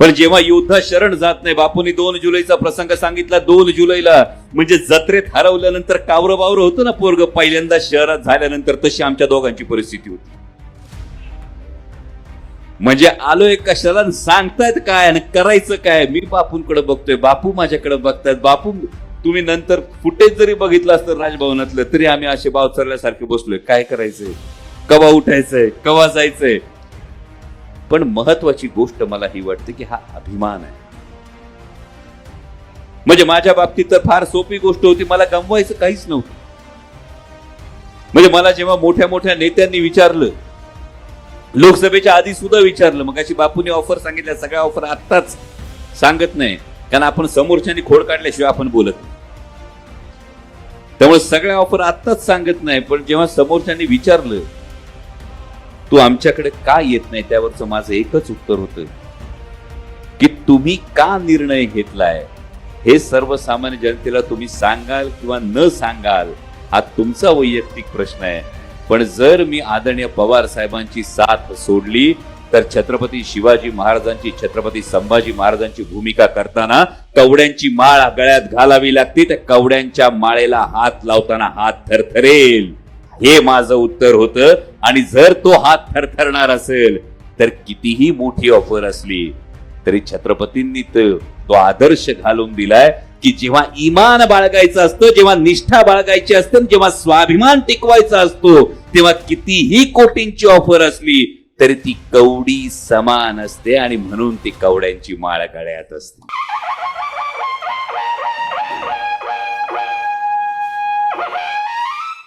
पण जेव्हा योद्धा शरण जात नाही बापूंनी दोन जुलैचा प्रसंग सांगितला दोन जुलैला म्हणजे जत्रेत हरवल्यानंतर कावरं बावरं होतं ना पोरग? पहिल्यांदा शहरात झाल्यानंतर तशी आमच्या दोघांची परिस्थिती होती. म्हणजे आलोय कशाला सांगतायत काय आणि करायचं काय? मी बापूंकडे बघतोय बापू माझ्याकडे बघतायत. बापू तुम्ही नंतर फुटेज जरी बघितलं असतं राजभवनातलं तरी आम्ही असे बावचरल्यासारखे बसलोय. काय करायचंय? कवा उठायचंय? कवा जायचंय? पण महत्वाची गोष्ट मला ही वाटते की हा अभिमान आहे. म्हणजे माझ्या बाबतीत तर फार सोपी गोष्ट होती मला गमवायचं काहीच नव्हतं. म्हणजे मला जेव्हा मोठ्या मोठ्या नेत्यांनी विचारलं लोकसभेच्या आधी सुद्धा विचारलं मग अशी बापूने ऑफर सांगितल्या सगळ्या ऑफर आत्ताच सांगत नाही कारण आपण समोरच्यांनी खोड काढल्याशिवाय आपण बोलत नाही. त्यामुळे सगळ्या ऑफर आत्ताच सांगत नाही पण जेव्हा समोरच्यांनी विचारलं तू आमच्याकडे का येत नाही? त्यावरचं माझं एकच उत्तर होतं की तुम्ही का निर्णय घेतलाय? हे सर्वसामान्य जनतेला तुम्ही सांगाल किंवा न सांगाल हा तुमचा वैयक्तिक प्रश्न आहे. पण जर मी आदरणीय पवार साहेबांची साथ सोडली तर छत्रपती शिवाजी महाराजांची छत्रपती संभाजी महाराजांची भूमिका करताना कवड्यांची माळ गळ्यात घालावी लागते. त्या कवड्यांच्या माळेला हात लावताना हात थरथरेल. हे माझं उत्तर होतं. आणि जर तो हात थरथरणार असेल तर कितीही मोठी ऑफर असली तरी छत्रपतींनी तो आदर्श घालून दिलाय की जेव्हा इमान बाळगायचं असतं जेव्हा निष्ठा बाळगायची असते जेव्हा स्वाभिमान टिकवायचा असतो तेव्हा कितीही कोटींची ऑफर असली तरी ती कवडी समान असते आणि म्हणून ती कवड्यांची माळ गळ्यात असते.